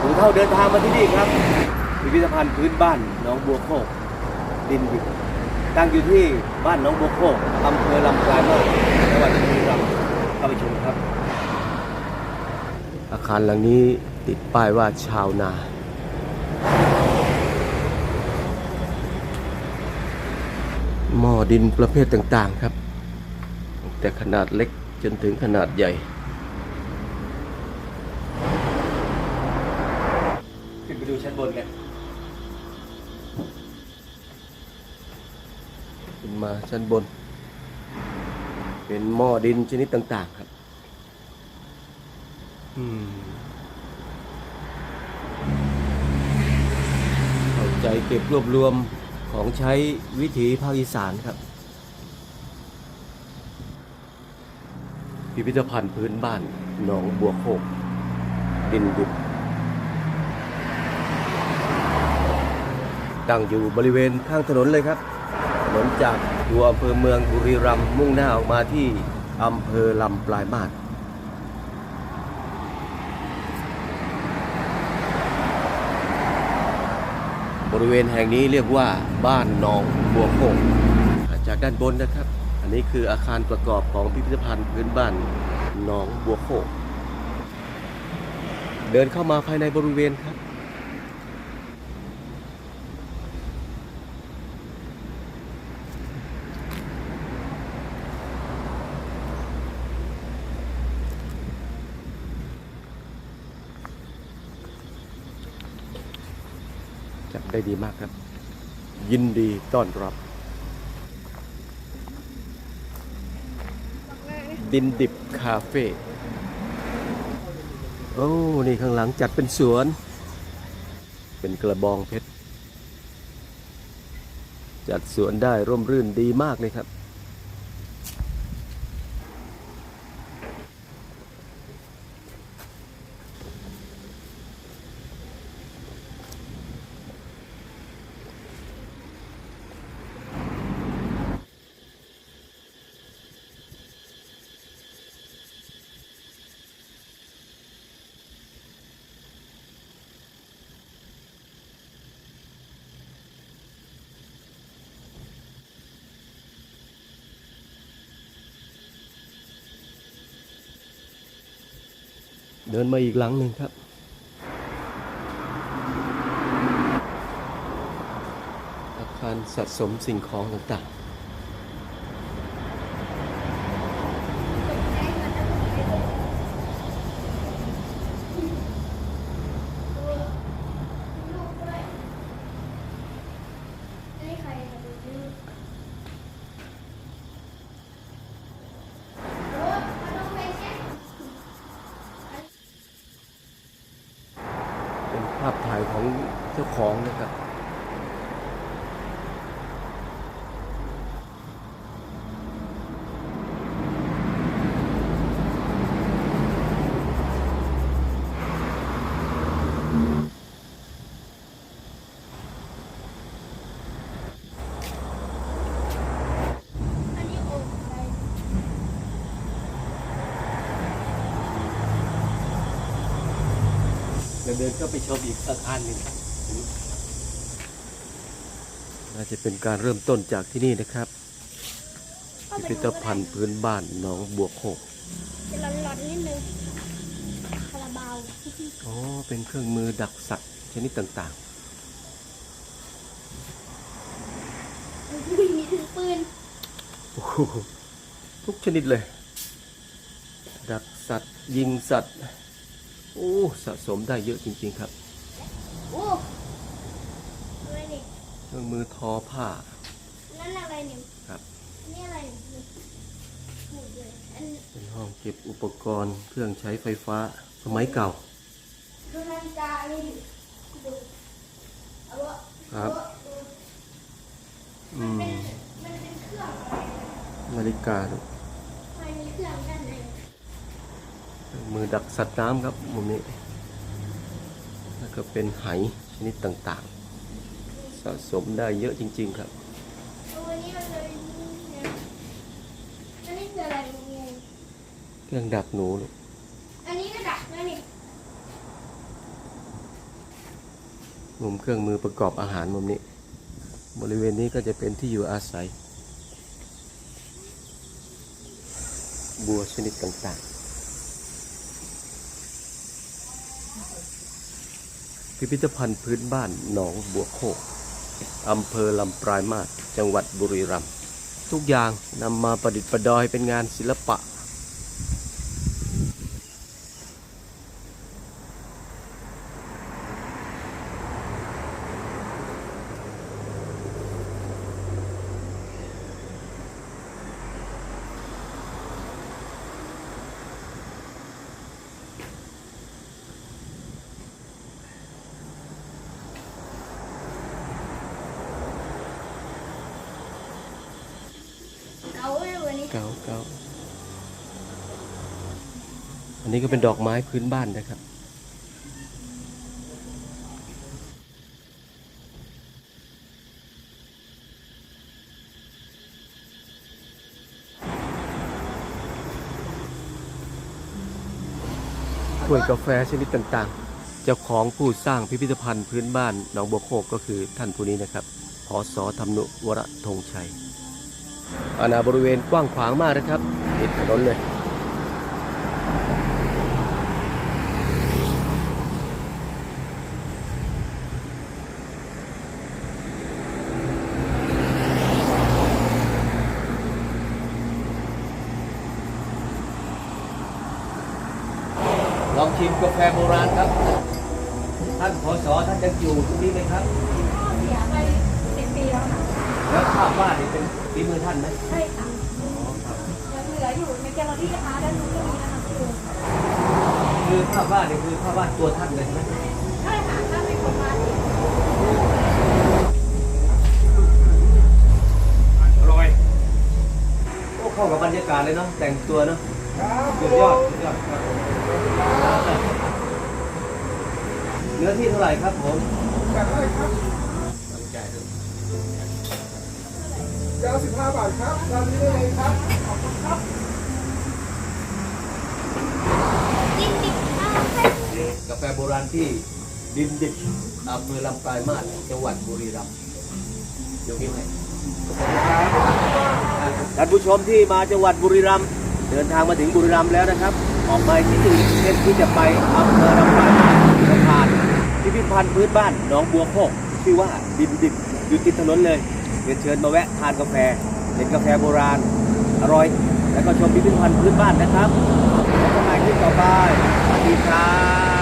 ผมเท่าเดินทางมาที่นี่ครับ พิพิธภัณฑ์พื้นบ้านหน้องบัวโคกดินดิบตั้งอยู่ที่บ้านหน้องบัวโคกอำเภอลำปลายมาศจังหวัดบุรีรัมย์เข้าไปชมครับ อาคารหลังนี้ติดป้ายว่าชาวนาหม้อดินประเภทต่างๆครับ แต่ขนาดเล็กจนถึงขนาดใหญ่ ขึ้นไปดูชั้นบนกันขึ้นมาชั้นบน เป็นหม้อดินชนิดต่าง ๆ ครับอืมเข้าใจเก็บรวบรวมของใช้วิถีภาคอีสานครับ พิพิธภัณฑ์พื้นบ้านหนองบัวโคกดินดิบ ตั้งอยู่บริเวณข้างถนนเลยครับ ถนนจากตัวอำเภอเมืองบุรีรัมย์มุ่งหน้าออกมาที่อำเภอลำปลายมาศบริเวณแห่งนี้เรียกว่าบ้านหนองบัวโคกจากด้านบนนะครับ อันนี้คืออาคารประกอบของพิพิธภัณฑ์พื้นบ้านหนองบัวโคกเดินเข้ามาภายในบริเวณครับ จับได้ดีมากครับ ยินดีต้อนรับ ดินดิบคาเฟ่โอ้ นี่ข้างหลังจัดเป็นสวน เป็นกระบองเพชร จัดสวนได้ร่มรื่นดีมากเลยครับ เดินมาอีกหลังหนึ่งครับ อาคารสะสมสิ่งของต่างๆ เป็นภาพถ่ายของเจ้าของนะครับอืมนี้โอ่งอะไร เราเดินเข้าไปชมอีกอาคารหนึ่งน่าจะเป็นการเริ่มต้นจากที่นี่นะครับ พิพิธภัณฑ์พื้นบ้านหนองบัวโคกจะร้อนๆนิดนึงคาราบาวอ๋อ เป็นเครื่องมือดักสัตว์ชนิดต่างอุ้ยมีถึงปืนๆโอ้โหทุกชนิดเลย ดักสัตว์ ยิงสัตว์ โอ้สะสมได้เยอะจริง ๆครับโอ้อะไรนี่เครื่องมือทอผ้า นั่นอะไรนี่ครับ อันนี่อะไรนี่หมดเลยอันเป็นห้องเก็บอุปกรณ์เครื่องใช้ไฟฟ้าสมัยเก่า ดูนาฬิกาอันนี้ดิดูเอาวะครับดูอืมมันเป็นเครื่องอะไรนาฬิกามันมีเครื่องด้านใน เครื่อง มือดักสัตว์น้ำครับมุมนี้ แล้วก็เป็นไหชนิดต่างๆ สะสมได้เยอะจริง ๆ ครับเอาอันนี้มันเลยเนี่ยอันนี้คืออะไรเนี่ยเครื่องดักหนูลูกอันนี้ก็ดักนะนี่มุมเครื่องมือประกอบอาหารมุมนี้ บริเวณนี้ก็จะเป็นที่อยู่อาศัย บัวชนิดต่างๆ พิพิธภัณฑ์พื้นบ้านหนองบัวโคกอำเภอลำปลายมาศจังหวัดบุรีรัมย์ทุกอย่างนำมาประดิษฐ์ประดอยเป็นงานศิลปะ เก้าอันนี้ก็เป็นดอกไม้พื้นบ้านนะครับถ้วยกาแฟชนิดต่างๆ เจ้าของผู้สร้างพิพิธภัณฑ์พื้นบ้านหนองบัวโคกก็คือท่านผู้นี้นะครับพศธรรมนุวรธงชัย อาณาบริเวณกว้างขวางมากนะครับติดถนนเลย ลองชิมกาแฟโบราณครับ ท่านพศท่านยังอยู่ตรงนี้ไหมครับพ่อเสียไปสิบปีแล้วค่ะ แล้วภาพวาดนี่เป็นฝีมือท่านไหมใช่ค่ะยังเหลืออยู่ในแกลเลอรี่นะคะด้านนู้นก็มีนะคะคุณลุงคือภาพวาดนี่คือภาพวาดตัวท่านเลยใช่ไหมใช่ค่ะถ้าเป็นคนมาที่อร่อยโอ้เข้ากับบรรยากาศเลยเนาะแต่งตัวเนาะสุดยอดสุดยอดครับเนื้อที่เท่าไหร่ครับผมเก้าสิบ ห้าบาทครับร้านนี้ได้เลยครับ ขอบคุณครับดินดิบข้าวเส้นกาแฟโบราณที่ดินดิบอำเภอลำปลายมาศจังหวัดบุรีรัมย์ยกนิ้วให้ท่านผู้ชมที่มาจังหวัดบุรีรัมย์เดินทางมาถึงบุรีรัมย์แล้วนะครับ ออกมาที่จุดเส้นที่จะไปอำเภอลำปลายมาศจะผ่านพิพิธภัณฑ์พื้นบ้านหนองบัวโคกชื่อว่าดินดิบอยู่ติดถนนเลยเรียนเชิญมาแวะทานกาแฟเป็นกาแฟโบราณอร่อย แล้วก็ชมพิพิธภัณฑ์พื้นบ้านนะครับแล้วก็มาคลิปต่อไปสวัสดีครับ